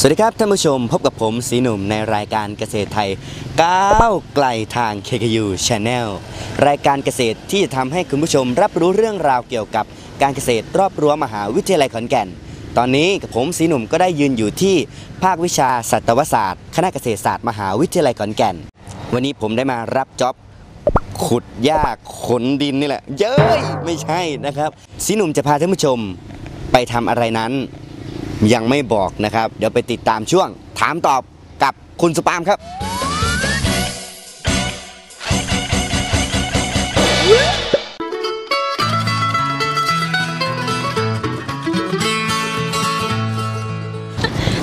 สวัสดีครับท่านผู้ชมพบกับผมสีหนุ่มในรายการเกษตรไทยก้าวไกลทาง KKU Channel รายการเกษตรที่จะทำให้คุณผู้ชมรับรู้เรื่องราวเกี่ยวกับการเกษตรรอบรั้วมหาวิทยาลัยขอนแก่น ตอนนี้กับผมสีหนุ่มก็ได้ยืนอยู่ที่ภาควิชาสัตวศาสตร์ คณะเกษตรศาสตร์มหาวิทยาลัยขอนแก่น วันนี้ผมได้มารับจ็อบขุดหญ้าขนดินนี่แหละ เย้ยไม่ใช่นะครับสีหนุ่มจะพาท่านผู้ชมไปทำอะไรนั้น ยังไม่บอกนะครับ เดี๋ยวไปติดตามช่วง ถามตอบกับคุณสปามครับ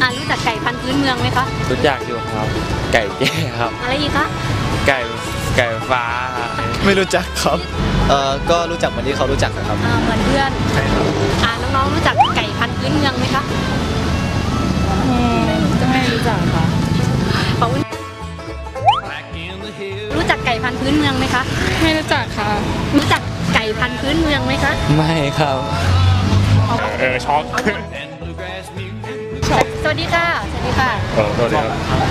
อ่ารู้จักไก่พันธุ์พื้นเมืองไหมคะ รู้จักอยู่ครับ ไก่แจ้ครับ อะไรอีกคะ ไก่ไก่ฟ้าครับไม่รู้จักครับ เอ่อ ก็รู้จักเหมือนที่เขารู้จักนะครับอ่าเหมือนเพื่อนใช่ครับ อ่าน้องๆรู้จักไก่ พันธุ์พื้นเมืองไหมคะก็ไม่รู้จักค่ะขอบคุณรู้จักไก่พันธุ์พื้นเมืองไหมคะ ไม่รู้จักค่ะ รู้จักไก่พันธุ์พื้นเมืองไหมคะ ไม่ครับ เออช็อกสวัสดีค่ะ สวัสดีค่ะเออโทษทีครับ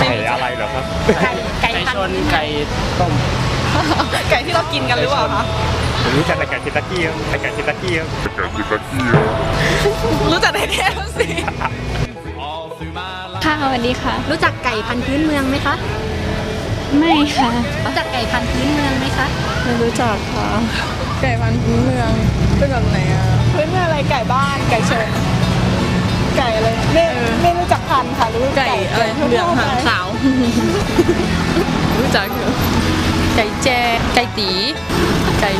ไก่อะไรเหรอครับ ไก่ไก่พันธุ์พื้นเมืองไก่ที่เรากินกันหรือเปล่าคะ ผมรู้จักแต่ไก่คิตากี้ครับแต่ไก่คิตากี้ครับรู้จักในเทปสิค่ะสวัสดีค่ะ รู้จักไก่พันธุ์พื้นเมืองไหมคะ ไม่ค่ะ รู้จักไก่พันธุ์พื้นเมืองไหมคะ ไม่รู้จักค่ะ ไก่พันธุ์พื้นเมืองเป็นแบบไหนอะ พื้นเมืองอะไรไก่บ้าน ไก่ชนไก่อะไรไม่ไม่รู้จักพันธุ์ค่ะ รู้ไก่อะไรเหลืองหางขาว รู้จักอยู่ไก่แจ้ ไก่ตี ไก่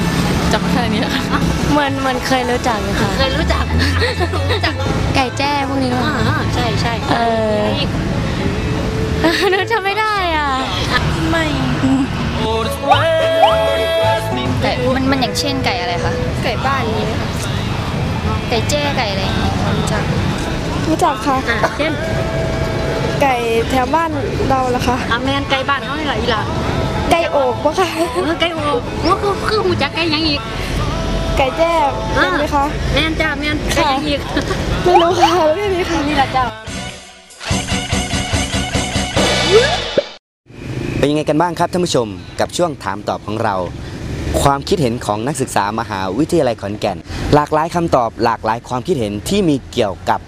จับแค่นี้ค่ะเหมือนเหมือนเคยรู้จักอยู่ค่ะ เคยรู้จัก รู้จักไก่แจ้พวกนี้อ่าว่าใช่ใช่เออนึกจำไม่ได้อะ ไม่ไก่มันมันอย่างเช่นไก่อะไรคะ ไก่บ้านนี้ค่ะไก่แจ้ไก่อะไรอย่างเงี้ยรู้จักรู้จักค่ะ อ่าเช่นไก่แถวบ้านเราละค่ะ อาแมนไก่บ้านเขาเนี่ยแหละอีหล่ะ ไก่โอกปะคะเออไก่โอ้โหคือคือหูจักไก่หยังอีก ไก่แจ้เป็นไหมคะแม่นจ้าแม่นไก่หยังอีกไม่รู้ค่ะไม่มีค่ะนี่แหละเจ้าเป็นยังไงกันบ้างครับท่านผู้ชมกับช่วงถามตอบของเรา ความคิดเห็นของนักศึกษามหาวิทยาลัยขอนแก่น หลากหลายคำตอบหลากหลายความคิดเห็นที่มีเกี่ยวกับ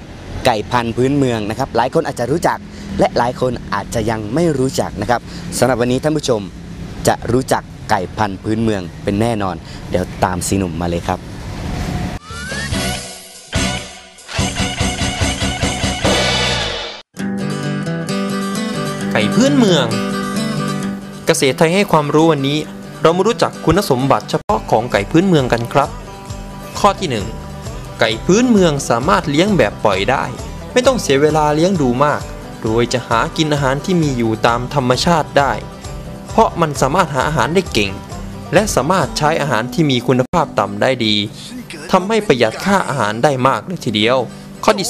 ไก่พันธุ์พื้นเมืองนะครับ หลายคนอาจจะรู้จัก และหลายคนอาจจะยังไม่รู้จักนะครับสำหรับวันนี้ท่านผู้ชม จะรู้จักไก่พันธุ์พื้นเมืองเป็นแน่นอน เดี๋ยวตามซีหนุ่มมาเลยครับไก่พื้นเมือง เกษตรไทยให้ความรู้วันนี้ เรามารู้จักคุณสมบัติเฉพาะของไก่พื้นเมืองกันครับ ข้อที่ 1 ไก่พื้นเมืองสามารถเลี้ยงแบบปล่อยได้ ไม่ต้องเสียเวลาเลี้ยงดูมาก โดยจะหากินอาหารที่มีอยู่ตามธรรมชาติได้ ราะมันสามารถหาอาหารได้เก่ง และสามารถใช้อาหารที่มีคุณภาพต่ำได้ดีทำให้ประหยัดค่าอาหารได้มากเลยทีเดียว ข้อที่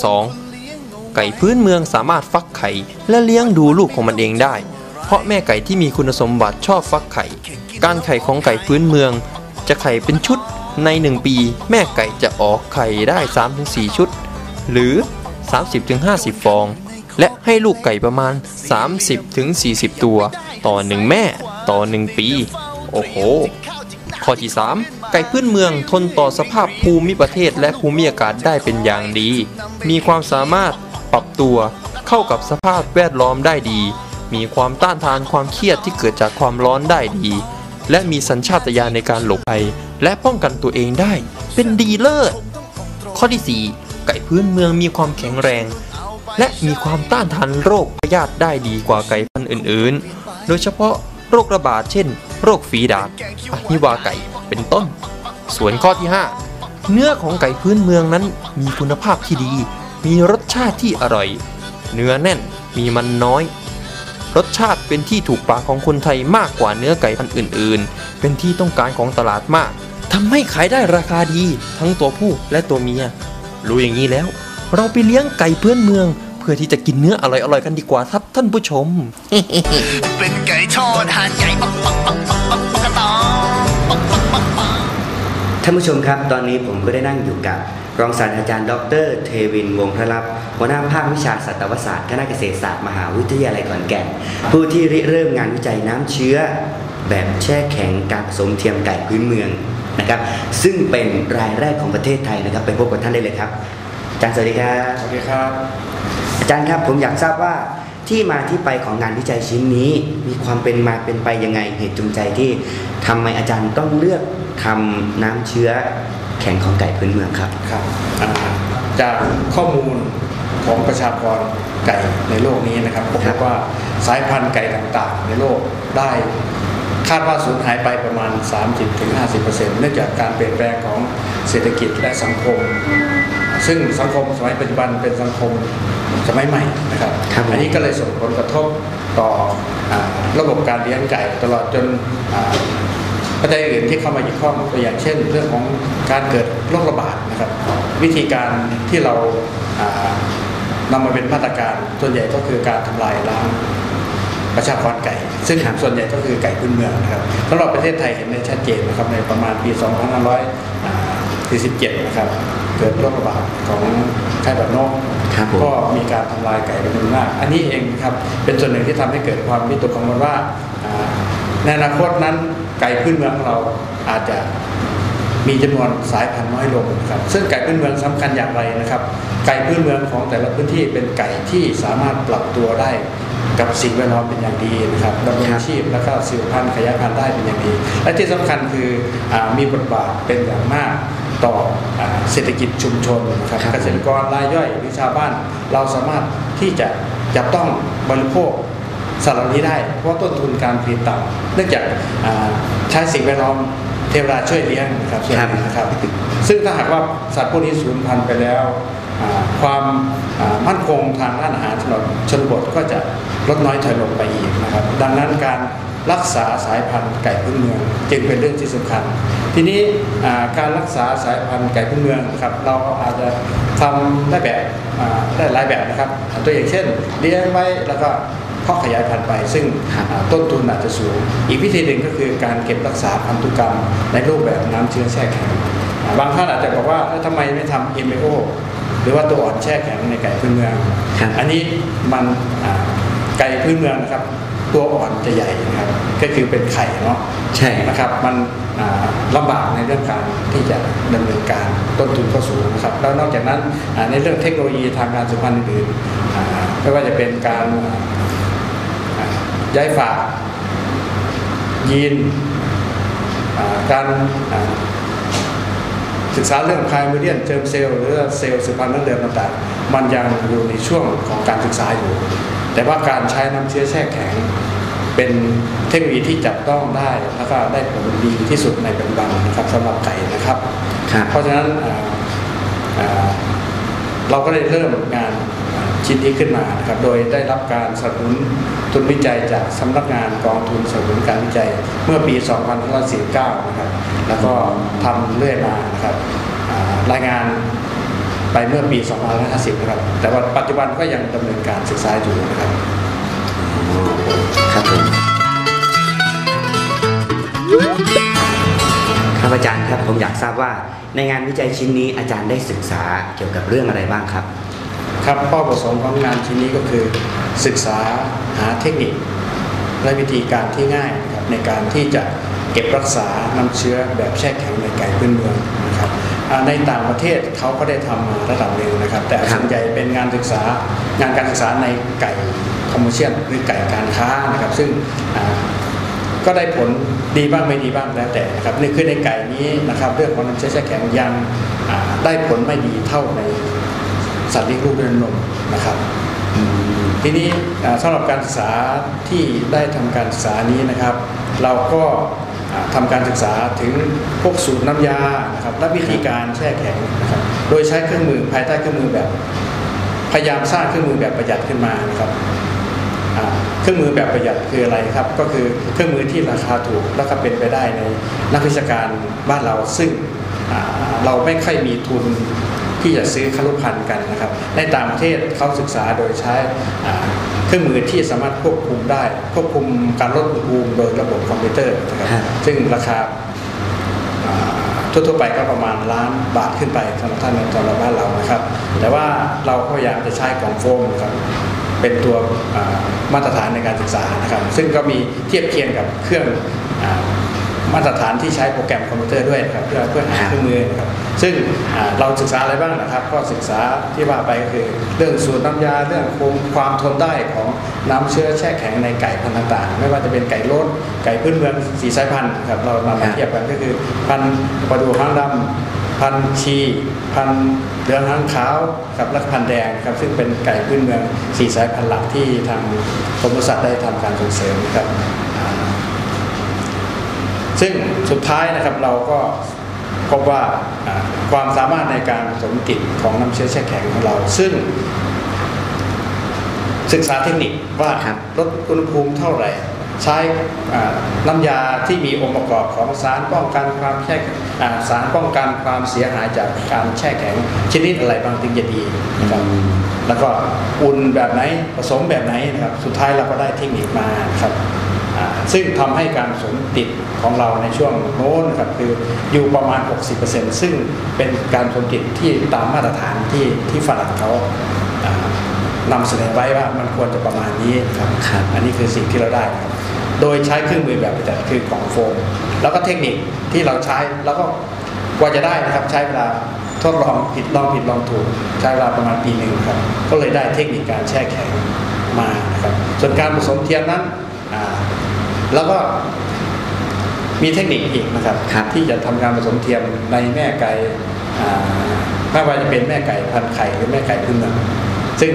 2 ไก่พื้นเมืองสามารถฟักไข่ และเลี้ยงดูลูกของมันเองได้ เพราะแม่ไก่ที่มีคุณสมบัติชอบฟักไข่ การไข่ของไก่พื้นเมือง จะไข่เป็นชุดใน 1 ปี แม่ไก่จะออกไข่ได้ 3-4 ชุด หรือ 30-50 ฟอง และให้ลูกไก่ประมาณ 30-40 ตัว ต่อ 1 แม่ ต่อ 1 ปี โอ้โห ข้อที่ 3 ไก่พื้นเมืองทนต่อสภาพภูมิประเทศและภูมิอากาศได้เป็นอย่างดี มีความสามารถปรับตัวเข้ากับสภาพแวดล้อมได้ดี มีความต้านทานความเครียดที่เกิดจากความร้อนได้ดี และมีสัญชาตญาณในการหลบภัย และป้องกันตัวเองได้ เป็นดีเลิศข้อที่ 4 ไก่พื้นเมืองมีความแข็งแรง และมีความต้านทานโรคพยาธิได้ดีกว่าไก่พันธุ์อื่นๆ โดยเฉพาะโรคระบาดเช่น โรคฝีดาษอหิวาไก่เป็นต้น ส่วนข้อที่ 5 เนื้อของไก่พื้นเมืองนั้นมีคุณภาพที่ดี มีรสชาติที่อร่อย เนื้อแน่นมีมันน้อย รสชาติเป็นที่ถูกปากของคนไทยมากกว่าเนื้อไก่พันธุ์อื่น ๆ เป็นที่ต้องการของตลาดมากทำให้ขายได้ราคาดี ทั้งตัวผู้และตัวเมีย รู้อย่างนี้แล้ว เราไปเลี้ยงไก่พื้นเมือง พื่อที่จะกินเนื้ออร่อยๆกันดีกว่าครับท่านผู้ชม เป็นไก่ทอดหาดใหญ่ปักปักปักปักปักปักกระตองปักปักปักปักถท่านผู้ชมครับตอนนี้ผมก็ได้นั่งอยู่กับ รองศาสตราจารย์ ดร เทวินวงศ์พระลับหัวหน้าภาควิชาสัตวศาสตร์คณะเกษตรศาสตร์มหาวิทยาลัยขอนแก่น ผู้ที่ริเริ่มงานวิจัยน้ำเชื้อ แบบแช่แข็งการผสมเทียมไก่พื้นเมืองนะครับซึ่งเป็นรายแรกของประเทศไทยนะครับ ไปพบกับท่านได้เลยครับอาจารย์สวัสดีครับสวัสดีครับ อาจารย์ครับผมอยากทราบว่าที่มาที่ไปของงานวิจัยชิ้นนี้ มีความเป็นมาเป็นไปยังไงเหตุจูงใจที่ทำไมอาจารย์ต้องเลือกทำน้ำเชื้อแข็งของไก่พื้นเมืองครับ ครับอ่าจากข้อมูลของประชากรไก่ในโลกนี้นะครับพบครับว่าสายพันธุ์ไก่ต่างๆ ในโลกได้คาดว่าสูญหายไปประมาณ 30-50%เนื่องจากการเปลี่ยนแปลงของเศรษฐกิจและสังคม ซึ่งสังคมสมัยปัจจุบันเป็นสังคมสมัยใหม่นะครับครับผมอันนี้ก็เลยส่งผลกระทบต่ออาระบบการเลี้ยงไก่ตลอดจนอ่าปัจจัยอื่นที่เข้ามาเกี่ยวข้องตัวอย่างเช่น เรื่องของการเกิดโรคระบาดนะครับ วิธีการที่เราอ่านำมาเป็นมาตรการส่วนใหญ่ก็คือการทำลายล้างประชากรไก่ ซึ่งครับส่วนใหญ่ก็คือไก่พื้นเมืองนะครับสำหรับประเทศไทยเห็นได้ชัดเจนนะครับในประมาณปี 2547 นะครับ เกิดโรคระบาดของไข้หวัดนกครับผมก็มีการทำลายไก่เป็นจำนวนมากอันนี้เองครับเป็นส่วนหนึ่งที่ทำให้เกิดความวิตกกังวลว่าอ่าในอนาคตนั้นไก่พื้นเมืองของเราอาจจะมีจำนวนสายพันธุ์น้อยลงครับซึ่งไก่พื้นเมืองสำคัญอย่างไรนะครับ ไก่พื้นเมืองของแต่ละพื้นที่เป็นไก่ที่สามารถปรับตัวได้กับสิ่งแวดล้อมเป็นอย่างดีนะครับดำรงชีพแล้วก็สืบพันธุ์ขยายพันธุ์ได้เป็นอย่างดี และที่สำคัญคืออามีบทบาทเป็นอย่างมาก ต่ออาเศรษฐกิจชุมชนนะครับครับเกษตรกรรายย่อยหรือชาวบ้าน เราสามารถที่จะจับต้องบริโภคสัตว์เหล่านี้ได้ เพราะว่าต้นทุนการผลิตต่ำเนื่องจากอ่าใช้สิ่งแวดล้อมเทวดาช่วยเลี้ยงนะครับส่วนหนึ่งนะครับ ซึ่งถ้าหากว่าสัตว์พวกนี้สูญพันธุ์ไปแล้วอ่าความอ่ามั่นคงทางด้านอาหารชนบทชนบทก็จะลดน้อยถอยลงไปอีกนะครับ ดังนั้นการ รักษาสายพันธุ์ไก่พื้นเมืองจึงเป็นเรื่องที่สำคัญ ทีนี้อ่าการรักษาสายพันธุ์ไก่พื้นเมืองนะครับเราอาจจะทำได้แบบอ่าได้หลายแบบนะครับตัวอย่างเช่นเลี้ยงไว้แล้วก็เพาะขยายพันธุ์ไปซึ่งครับอ่าต้นทุนอาจจะสูง อีกวิธีหนึ่งก็คือการเก็บรักษาพันธุกรรมในรูปแบบน้ำเชื้อแช่แข็งอ่าบางท่านอาจจะบอกว่าเอ้ยทำไมไม่ทำ MBO หรือว่าตัวอ่อนแช่แข็งในไก่พื้นเมืองครับอันนี้มันอ่าไก่พื้นเมืองนะครับ ตัวอ่อนจะใหญ่นะครับก็คือเป็นไข่เนาะใช่นะครับมันอ่าลำบากในเรื่องการที่จะดำเนินการต้นทุนก็สูงนะครับแล้วนอกจากนั้นอ่าในเรื่องเทคโนโลยีทางการสืบพันธุ์อื่นๆอ่าไม่ว่าจะเป็นการอ่าย้ายฝากยีนอ่าการอ่า ศึกษาเรื่องไพรเมเดียนเจอร์มเซลล์หรือเซลล์สืบพันธุ์ดั้งเดิมต่างๆมันยังอยู่ในช่วงของการศึกษาอยู่ แต่ว่าการใช้น้ำเชื้อแช่แข็ง เป็นเทคโนโลยีที่จับต้องได้แล้วก็ได้ผลดีที่สุดในปัจจุบันนะครับสำหรับไก่นะครับ เพราะฉะนั้นเราก็ได้เริ่มงาน ชิ้นนี้ขึ้นมาครับโดยได้รับการสนับสนุนทุนวิจัยจากสำนักงานกองทุนสนับสนุนการวิจัยเมื่อปี 2549 นะครับแล้วก็ทำเรื่อยมานะครับรายงานไปเมื่อปี 2550 นะครับ แต่ว่าปัจจุบันก็ยังดำเนินการศึกษาอยู่นะครับครับผมครับอาจารย์ครับผมอยากทราบว่าในงานวิจัยชิ้นนี้อาจารย์ได้ศึกษาเกี่ยวกับเรื่องอะไรบ้างครับ ครับเป้าประสงค์ของงานชิ้นนี้ก็คือศึกษาหาเทคนิค และวิธีการที่ง่ายนะครับในการที่จะเก็บรักษาน้ำเชื้อแบบแช่แข็งในไก่พื้นเมืองนะครับในต่างประเทศเขาก็ได้ทำมาระดับหนึ่งนะครับ แต่ส่วนใหญ่เป็นงานศึกษางานการศึกษาในไก่คอมเมอร์เชียลหรือไก่การค้านะครับ ซึ่งก็ได้ผลดีบ้างไม่ดีบ้างแล้วแต่นะครับนี่คือในไก่นี้นะครับ เรื่องของน้ำเชื้อแช่แข็งยังได้ผลไม่ดีเท่าใน สัตว์เลี้ยงลูกด้วยนมนะครับทีนี้อ่าสำหรับการศึกษาที่ได้ทำการศึกษานี้นะครับ เราก็อ่าทำการศึกษาถึงพวกสูตรน้ำยานะครับและวิธีการแช่แข็งนะครับโดยใช้เครื่องมือภายใต้เครื่องมือแบบ พยายามสร้างเครื่องมือแบบประหยัดขึ้นมานะครับอ่าเครื่องมือแบบประหยัดคืออะไรครับ ก็คือเครื่องมือที่ราคาถูกแล้วก็เป็นไปได้ในนักวิชาการบ้านเราซึ่งอ่าเราไม่ค่อยมีทุน ที่จะซื้อคลุพันธ์กันนะครับ ในต่างประเทศเขาศึกษาโดยใช้อ่าเครื่องมือที่สามารถควบคุมได้ควบคุมการลดอุณหภูมิโดยระบบคอมพิวเตอร์นะครับครับซึ่งราคาอ่าทั่วๆไปก็ประมาณล้านบาทขึ้นไปสำหรับท่านสำหรับบ้านเรานะครับ แต่ว่าเราก็พยายามจะใช้กล่องโฟมนะครับเป็นตัวอ่ามาตรฐานในการศึกษานะครับ ซึ่งก็มีเทียบเคียงกับเครื่องอ่ามาตรฐานที่ใช้โปรแกรมคอมพิวเตอร์ด้วยนะครับเพื่อเพื่อหาเครื่องมือนะครับ ซึ่งเราศึกษาอะไรบ้างนะครับ ก็ศึกษาที่ว่าไปคือเรื่องสูตรน้ำยาเรื่องคงความทนได้ของน้ำเชื้อแช่แข็งในไก่พันธุ์ต่างๆ ไม่ว่าจะเป็นไก่โลดไก่พื้นเมืองสีสายพันธุ์ครับเรานำมาเทียบกันก็คือพันธุ์ปลาดูหางดำพันธุ์ชี พันธุ์เหลืองหางขาวกับและพันธุ์แดงครับซึ่งเป็นไก่พื้นเมืองสีสายพันธุ์หลักที่ทางกรมปศุสัตว์ได้ทำการส่งเสริมครับซึ่งสุดท้ายนะครับเราก็ พบว่าอ่าความสามารถในการผสมกลิ่นของน้ำเชื้อแช่แข็งของเรา ซึ่ง ศึกษาเทคนิคว่าครับลดอุณหภูมิเท่าไหร่ ใช้อ่าน้ำยาที่มีองค์ประกอบของสารป้องกันความแช่อ่าสารป้องกันความเสียหายจากการแช่แข็งชนิดอะไรบางถึงจะดีนะครับแล้วก็อุ่นแบบไหนผสมแบบไหนนะครับ สุดท้ายเราก็ได้เทคนิคมานะครับอ่าซึ่งทำให้การผสมติด ของเราในช่วงโน้นนะครับคืออยู่ประมาณ 60%ซึ่งเป็นการผสมติดที่ตามมาตรฐานที่ที่ฝรั่งเขาอ่านำเสนอไว้ว่ามันควรจะประมาณนี้นะครับครับอันนี้คือสิ่งที่เราได้ครับโดยใช้เครื่องมือแบบประจักษ์คือกล่องโฟม แล้วก็เทคนิคที่เราใช้แล้วก็กว่าจะได้นะครับใช้เวลาทดลองผิดลองผิดลองถูกใช้เวลาประมาณปีหนึ่งครับ ก็เลยได้เทคนิคการแช่แข็งมานะครับส่วนการผสมเทียมนั้นอ่าแล้วก็ มีเทคนิคอีกนะครับครับที่จะทำการผสมเทียมในแม่ไก่อ่าไม่ว่าจะเป็นแม่ไก่พันธุ์ไข่หรือแม่ไก่พื้นเมืองซึ่ง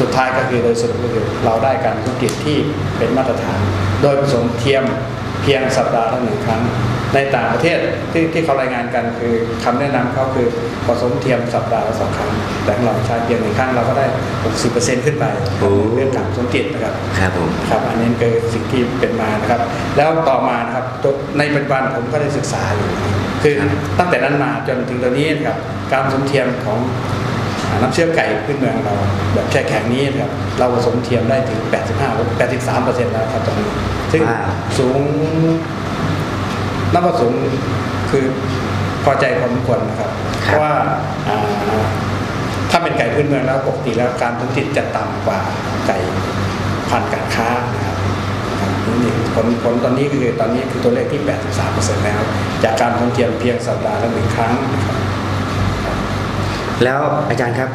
สุดท้ายก็คือโดยสรุปก็คือเราได้การผสมติดที่เป็นมาตรฐาน โดยผสมเทียม เพียงสัปดาห์ละหนึ่งครั้ง ในต่างประเทศที่ที่เขารายงานกันคือคำแนะนำเขาคือผสมเทียมสัปดาห์ละสองครั้ง แต่ของเราใช้เพียงหนึ่งครั้งเราก็ได้ 60%ขึ้นไปโอ้เรื่องการผสมติดนะครับครับผมครับอันนี้คือสิ่งที่เป็นมานะครับ แล้วต่อมานะครับตัวในปัจจุบันผมก็ได้ศึกษาอยู่คือตั้งแต่นั้นมาจนถึงตอนนี้นะครับการผสมเทียมของอ่า น้ำเชื้อไก่พื้นเมืองเราแบบแช่แข็งนี้นะครับเราผสมเทียมได้ถึง 85 83เปอร์เซ็นต์แล้วครับตอนนี้ซึ่งว้าวสูงนับว่าสูงคือพอใจพอสมควรนะครับ เพราะว่าอ่าถ้าเป็นไก่พื้นเมืองแล้วปกติแล้วการผลผลิตจะต่ำกว่าไก่พันธุ์การค้านะครับครับนี่ผลผลตอนนี้คือตอนนี้คือตัวเลขที่ 83%แล้ว จากการผลเทียมเพียงสัปดาห์ละหนึ่งครั้งนะครับ แล้วอาจารย์ครับ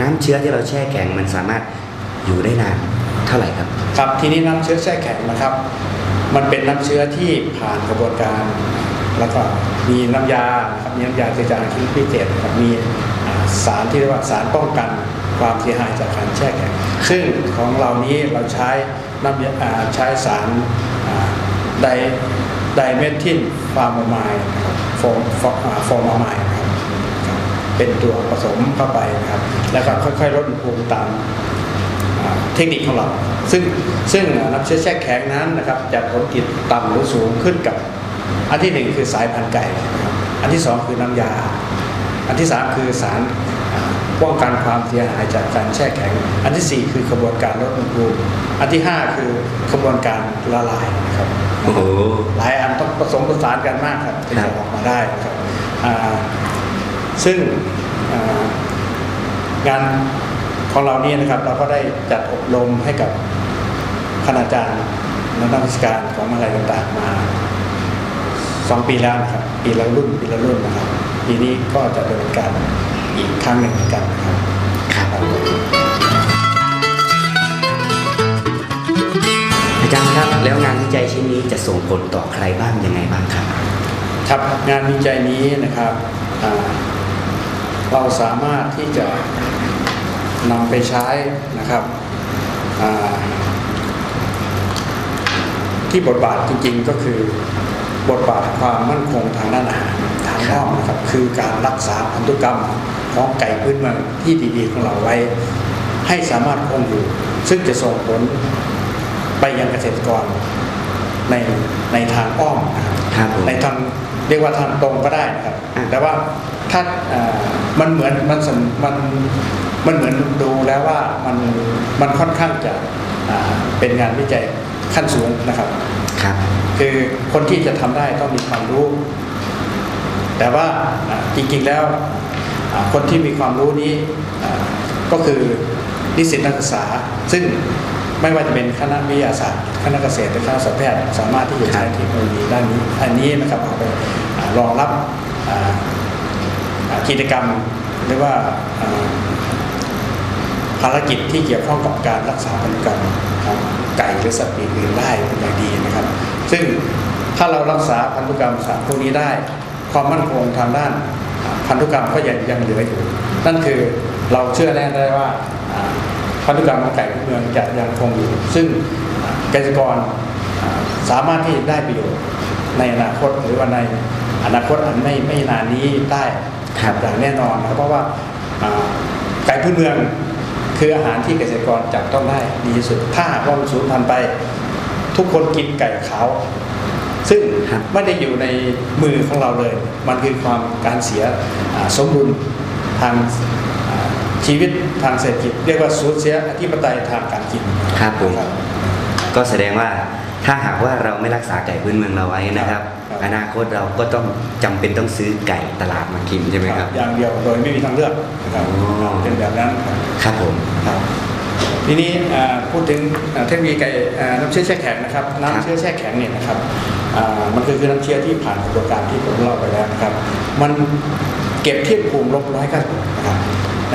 น้ำเชื้อที่เราแช่แข็งมันสามารถอยู่ได้นานเท่าไหร่ครับ ครับทีนี้น้ำเชื้อแช่แข็งนะครับ มันเป็นน้ำเชื้อที่ผ่านกระบวนการ แล้วก็มีน้ำยาครับมีน้ำยาเจือจางชนิดพิเศษครับมีสารที่เรียกว่าสารป้องกันความเสียหายจากการแช่แข็งซึ่งของเรานี้เราใช้น้ำยาใช้สารไดไดเมทิลฟาร์มามายนฟอร์มฟอร์อ่าฟอร์มามายครับ เป็นตัวผสมเข้าไปนะครับ แล้วก็ค่อยๆลดอุณหภูมิตามอ่าเทคนิคของเรา ซึ่งซึ่งน้ำเชื้อแช่แข็งนั้นนะครับจะผลกิจต่ำหรือสูงขึ้นกับ อันที่หนึ่งคือสายพันธุ์ไก่นะครับอันที่สองคือน้ำยา อันที่สามคือสารอ่าป้องกันความเสียหายจากการแช่แข็ง อันที่สี่คือกระบวนการลดอุณหภูมิ อันที่ห้าคือกระบวนการละลายนะครับโอ้โหหลายอันต้องผสมผสานกันมากครับถึงครัจะบออกมาได้นะครับอ่า ซึ่งอ่างานของเรานี่นะครับเราก็ได้จัดอบรมให้กับคณาจารย์และนักวิชาการของมหาลัยต่างๆมาสองปีแล้วนะครับปีละรุ่นปีละรุ่นนะครับปีนี้ก็จะดำเนินการอีกครั้งหนึ่งเหมือนกันนะครับครับอาจารย์ครับแล้วงานวิจัยชิ้นนี้จะส่งผลต่อใครบ้างยังไงบ้างครับ ครับงานวิจัยนี้นะครับอ่า เราสามารถที่จะนำไปใช้นะครับที่บทบาทจริงๆก็คือบทบาทความมั่นคงทางด้านอาหารทางอ้อมนะครับคือการรักษาพันธุกรรมของไก่พื้นเมืองที่ดีๆของเราไว้ ให้สามารถคงอยู่ ซึ่งจะส่งผลไปยังเกษตรกรในในทางอ้อมนะครับ ครับผมในทางเรียกว่าทางตรงก็ได้นะครับ อะ แต่ว่าถ้าอ่ามันเหมือนมันสมมันมันเหมือนดูแล้วว่ามันมันค่อนข้างจะอ่าเป็นงานวิจัยขั้นสูงนะครับ ครับ คือคนที่จะทำได้ต้องมีความรู้แแต่ว่าอ่าจริงๆแล้วอ่าคนที่มีความรู้นี้อ่าก็คือนิสิตนักศึกษา ซึ่ง ไม่ว่าจะเป็นคณะวิทยาศาสตร์คณะเกษตรหรือคณะสัตวแพทย์สามารถที่จะใช้เทคโนโลยีด้านนี้อันนี้นะครับเอาไปรองรับกิจกรรมหรือว่าภารกิจที่เกี่ยวข้องกับการรักษาพันธุกรรมของไก่หรือสัตว์ปีกอื่นได้เป็นอย่างดีนะครับ ซึ่งถ้าเรารักษาพันธุกรรมสัตว์พวกนี้ได้ ความมั่นคงทางด้านพันธุกรรมก็ยังยังเหลืออยู่ นั่นคือเราเชื่อแน่ได้ว่า พันธุกรรมของไก่พื้นเมืองจะยังคงอยู่ ซึ่งอ่าเกษตรกรอ่าสามารถที่ได้ประโยชน์ในอนาคตหรือว่าในอนาคตอันไม่ไม่นานนี้ได้ครับอย่างแน่นอนนะครับเพราะว่าอ่าไก่พื้นเมืองคืออาหารที่เกษตรกรจับต้องได้ดีที่สุด ถ้าหากว่ามันสูญพันธุ์ไป ทุกคนกินไก่ขาวซึ่งครับไม่ได้อยู่ในมือของเราเลย มันคือความการเสียอ่าสมดุลทางอ่าชีวิตทางเศรษฐกิจ เรียกว่าสูญเสียอธิปไตยทางการกินครับผมครับก็แสดงว่าถ้าหากว่าเราไม่รักษาไก่พื้นเมืองเราไว้นะครับครับอนาคตเราก็ต้องจำเป็นต้องซื้อไก่ตลาดมากินใช่ไหมครับ อย่างเดียวโดยไม่มีทางเลือกนะครับอ๋อเป็นแบบนั้นครับครับผมครับทีนี้อ่าพูดถึงอ่าเทคโนโลยีไก่อ่าน้ำเชื้อแช่แข็งนะครับครับน้ำเชื้อแช่แข็งเนี่ยนะครับอ่ามันคือคือน้ำเชื้อที่ผ่านกระบวนการที่ผมเล่าไปแล้วนะครับ มัน เก็บที่อุณหภูมิลบร้อยเก้าสิบนะครับ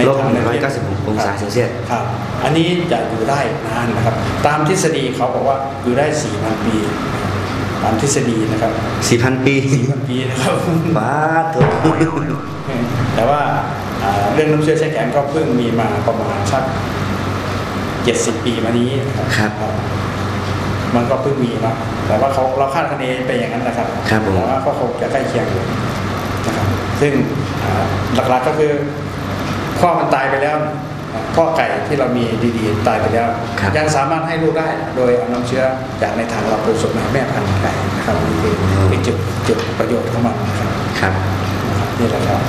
ลบถังร้อยเก้าสิบหกองศาเซลเซียสครับอันนี้จะอยู่ได้นานนะครับ ตามทฤษฎีเขาบอกว่าอยู่ได้4 0 0 0ปี ตามทฤษฎีนะครับสี่พันปี4,000ปีนะครับบ้าถูกแต่ว่าอ่าเรื่องน้ำเชื้อแช่แข็งก็เพิ่งมีมาประมาณสักเจ็ดสิบปีมานี้นะครับมันก็เพิ่งมีเนาะแต่ว่าเขาเราคาดคะเนไปอย่างนั้นนะครับครับผมแต่ว่าก็คงจะใกล้เคียงอยู่ นะครับซึ่งอ่าหลักๆก็คือพ่อมันตายไปแล้วพ่อไก่ที่เรามีดีๆ ตายไปแล้วครับยังสามารถให้ลูกได้โดยเอาน้ำเชื้อจากในถังเราไปส่งให้แม่พันธุ์ไก่นะครับนี่คือเป็นจุดจุดประโยชน์ของมันนะครับครับนะครับนี่แหละครับ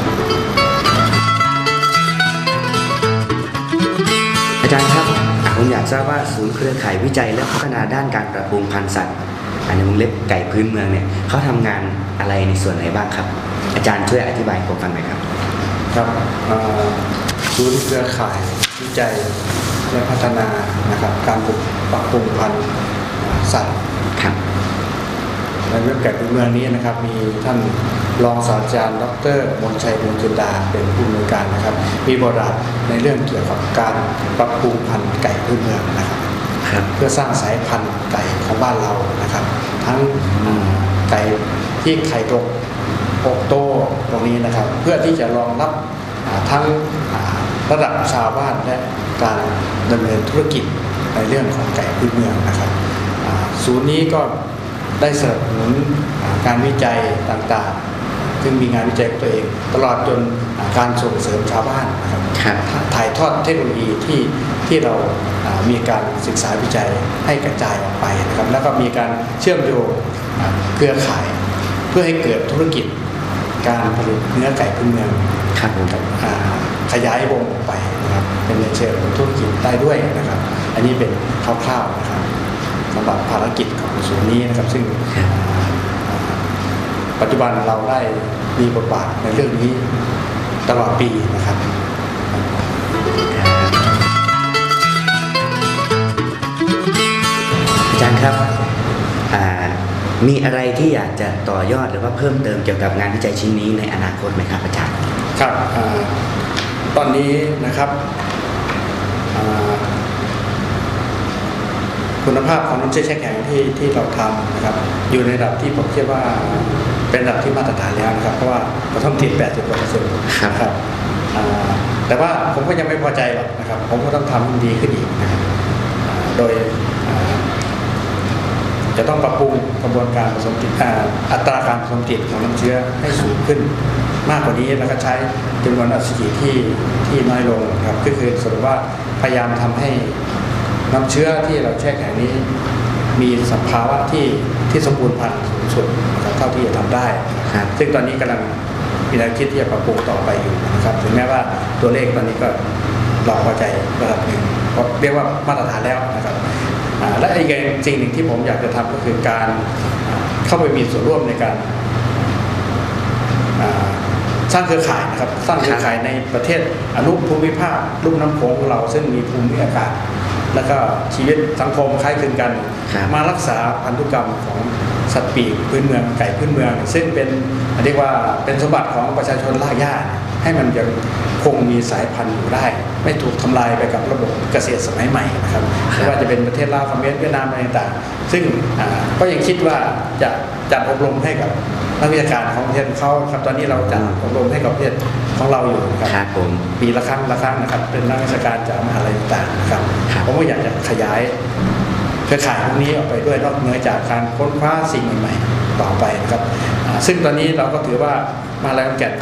อาจารย์ครับอะผมอยากทราบว่าศูนย์เครือข่ายวิจัยและพัฒนาด้านการปรับปรุงพันธุ์สัตว์อันในวงเล็บไก่พื้นเมืองเนี่ยเขาทำงานอะไรในส่วนไหนบ้างครับ อาจารย์ช่วยอธิบายให้ผมฟังหน่อยครับ ครับเอ่อศูนย์เครือข่ายวิจัยและพัฒนานะครับ การปลูกปรับปรุงพันธุ์สัตว์ครับในเว็บไก่พื้นเมืองนี้นะครับ มีท่านรองศาสตราจารย์ ดรมนชัยบุญจินดาเป็นผู้อำนวยการนะครับ มีบทบาทในเรื่องเกี่ยวกับการปรับปรุงพันธุ์ไก่พื้นเมืองนะครับครับเพื่อสร้างสายพันธุ์ไก่ของบ้านเรานะครับ ทั้งอ่าไก่ที่ไข่ตก อกโตตรงนี้นะครับ เพื่อที่จะรองรับอ่าทั้งอ่าระดับชาวบ้านและการดำเนินธุรกิจในเรื่องของไก่พื้นเมืองนะครับอ่าศูนย์นี้ก็ได้สนับสนุนอ่าการวิจัยต่างๆ ซึ่งมีงานวิจัยของตัวเอง ตลอดจนอ่าการส่งเสริมชาวบ้านนะครับครับถ่ายทอดเทคโนโลยีที่ที่เราอ่ามีการศึกษาวิจัยให้กระจายออกไปนะครับ แล้วก็มีการเชื่อมโยงอ่าเครือข่าย เพื่อให้เกิดธุรกิจ การผลิตเนื้อไก่พื้นเมืองครับผมอ่าขยายวงออกไปนะครับเป็นในเชิงของธุรกิจได้ด้วยนะครับ อันนี้เป็นคร่าวๆนะครับสำหรับภารกิจของศูนย์นี้นะครับ ซึ่งอ่าปัจจุบันเราได้มีบทบาทในเรื่องนี้ตลอดปีนะครับอาจารย์ครับอ่า มีอะไรที่อยากจะต่อยอดหรือว่าเพิ่มเติมเกี่ยวกับงานวิจัยชิ้นนี้ในอนาคตไหมครับอาจารย์ครับอ่าตอนนี้นะครับอ่าคุณภาพของน้ำเชื้อแช่แข็งที่ที่เราทำนะครับอยู่ในระดับที่ผมคิดว่าเป็นระดับที่มาตรฐานแล้วนะครับเพราะว่าเราต้องติด80กว่าเปอร์เซ็นต์ครับนะครับอ่าแต่ว่าผมก็ยังไม่พอใจหรอกนะครับผมก็ต้องทำให้มันดีขึ้นอีกนะครับอ่าโดยอ่า จะต้องปรับปรุงกระบวนการผสมติดอ่าอัตราการผสมติดของน้ำเชื้อให้สูงขึ้น มากกว่านี้แล้วก็ใช้จำนวนอสุจิที่ที่น้อยลงครับก็คือสรุปว่าพยายามทำให้น้ำเชื้อที่เราแช่แข็งนี้ มีสภาวะที่ที่สมบูรณ์พันธุ์สูงสุดนะครับเท่าที่จะทำได้ครับซึ่งตอนนี้กำลังมีแนวคิดที่จะปรับปรุงต่อไปอยู่นะครับถึงแม้ว่าตัวเลขตอนนี้ก็เราพอใจระดับหนึ่งเพราะเรียกว่ามาตรฐานแล้วนะครับอ่า และอีกสิ่งหนึ่งที่ผมอยากจะทำก็คือการอ่าเข้าไปมีส่วนร่วมในการอ่าสร้างเครือข่ายนะครับสร้างเครือข่ายในประเทศอนุภูมิภาคลุ่มน้ำโขงของเราซึ่งมีภูมิอากาศ แล้วก็ชีวิตสังคมคล้ายคลึงกันครับมารักษาพันธุกรรมของสัตว์ปีกพื้นเมืองไก่พื้นเมือง ซึ่งเป็นเรียกว่าเป็นสมบัติของประชาชนรากหญ้าเนี่ยให้มันยังค งมีสายพันธุ์อยู่ได้ ไม่ถูกทำลายไปกับระบบเกษตรสมัยใหม่นะครับไม่ว่าจะเป็นประเทศลาวเขมรเวียดนามอะไรต่างๆซึ่งอ่าก็ยังคิดว่าจะจัดอบรมให้กับนักวิชาการของประเทศเขาครับตอนนี้เราจัดอบรมให้กับประเทศของเราอยู่นะครับครับผมปีละครั้งละครั้งนะครับ เป็นนักวิชาการจากมหาลัยต่างๆนะครับครับผมก็อยากจะขยายเครือข่ายพวกนี้ออกไปด้วยนอกเหนือจากการค้นคว้าสิ่งใหม่ๆต่อไปนะครับอ่าซึ่งตอนนี้เราก็ถือว่ามหาลัยขอนแก่น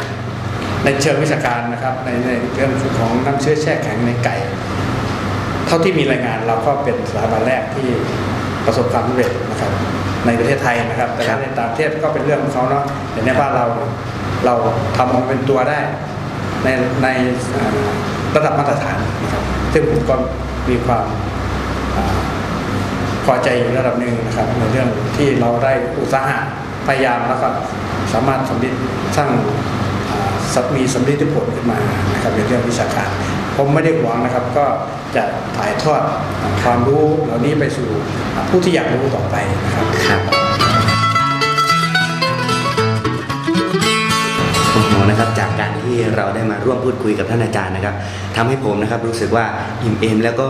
ในเชิงวิชาการนะครับในในเรื่องของน้ำเชื้อแช่แข็งในไก่ เท่าที่มีรายงานเราก็เป็นสถาบันแรกที่ประสบความสำเร็จนะครับ ในประเทศไทยนะครับ แต่ครัว่าบในต่างประเทศก็เป็นเรื่องของเขาเนาะแต่ในบ้านเราเราทำออกมาเป็นตัวได้ ในในอ่าระดับมาตรฐานนะครับซึ่งผมก็มีความอ่าพอใจอยู่ระดับหนึ่งนะครับ ในเรื่องที่เราได้อุตสาหะพยายามแล้วก็สามารถสำเร็จสร้างอ่าสั มีสำเร็จผลขึ้นมานะครับในเรื่องวิชาการผมไม่ได้หวังนะครับก็จะถ่ายทอดความรู้เหล่านี้ไปสู่ผู้ที่อยากรู้ต่อไปนะครับครับโอ้โหนะครับจากการที่เราได้มาร่วมพูดคุยกับท่านอาจารย์นะครับทำให้ผมนะครับรู้สึกว่าอิ่มเอมแล้วก็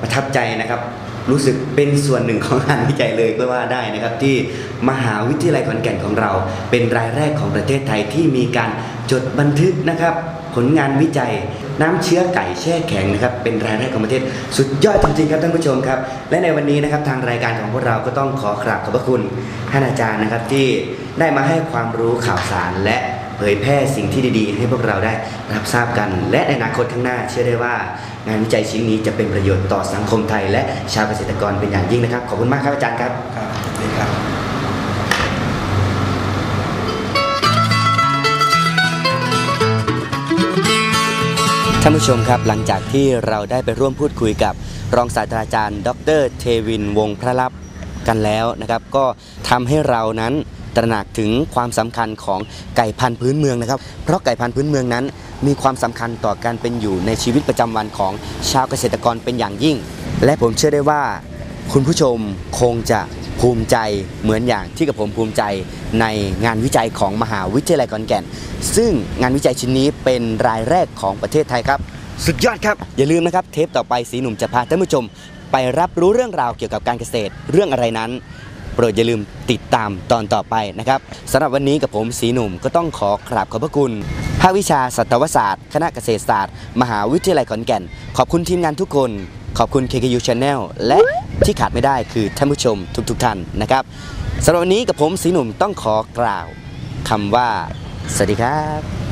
ประทับใจนะครับ รู้สึกเป็นส่วนหนึ่งของงานวิจัยเลยก็ว่าได้นะครับ ที่มหาวิทยาลัยขอนแก่นของเรา เป็นรายแรกของประเทศไทยที่มีการ จดบันทึกนะครับ ผลงานวิจัยน้ำเชื้อไก่แช่แข็งนะครับเป็นรายแรกของประเทศสุดยอดจริงๆครับท่านผู้ชมครับ และในวันนี้นะครับทางรายการของพวกเราก็ต้องขอกราบขอบพระคุณท่านอาจารย์นะครับที่ได้มาให้ความรู้ข่าวสารและเผยแพร่สิ่งที่ดีๆ ให้พวกเราได้รับทราบกัน และในอนาคตข้างหน้าเชื่อได้ว่า งานวิจัยชิ้นนี้จะเป็นประโยชน์ต่อสังคมไทย และชาวเกษตรกรเป็นอย่างยิ่งนะครับ ขอบคุณมากครับอาจารย์ครับครับดีครับ ท่านผู้ชมครับหลังจากที่เราได้ไปร่วมพูดคุยกับ รองศาสตราจารย์ ดรเทวินวงศ์พระลับกันแล้วนะครับ ก็ทำให้เรานั้นตระหนักถึงความสำคัญของไก่พันธุ์พื้นเมืองนะครับ เพราะไก่พันธุ์พื้นเมืองนั้น มีความสำคัญต่อการเป็นอยู่ในชีวิตประจำวันของชาวเกษตรกรเป็นอย่างยิ่ง และผมเชื่อได้ว่า คุณผู้ชมคงจะภูมิใจเหมือนอย่างที่กับผมภูมิใจในงานวิจัยของมหาวิทยาลัยขอนแก่น ซึ่งงานวิจัยชิ้นนี้เป็นรายแรกของประเทศไทยครับ สุดยอดครับ อย่าลืมนะครับ เทปต่อไปสีหนุ่มจะพาท่านผู้ชม ไปรับรู้เรื่องราวเกี่ยวกับการเกษตร เรื่องอะไรนั้น โปรดอย่าลืมติดตามตอนต่อไปนะครับสำหรับวันนี้กับผมสีหนุ่มก็ต้องขอกราบขอบพระคุณภาควิชาสัตวศาสตร์ คณะเกษตรศาสตร์ มหาวิทยาลัยขอนแก่น ขอบคุณทีมงานทุกคน ขอบคุณ KKU Channel และที่ขาดไม่ได้คือท่านผู้ชมทุกๆทท่านนะครับสำหรับวันนี้กับผมสีหนุ่มต้องขอกล่าวคำว่า สวัสดีครับ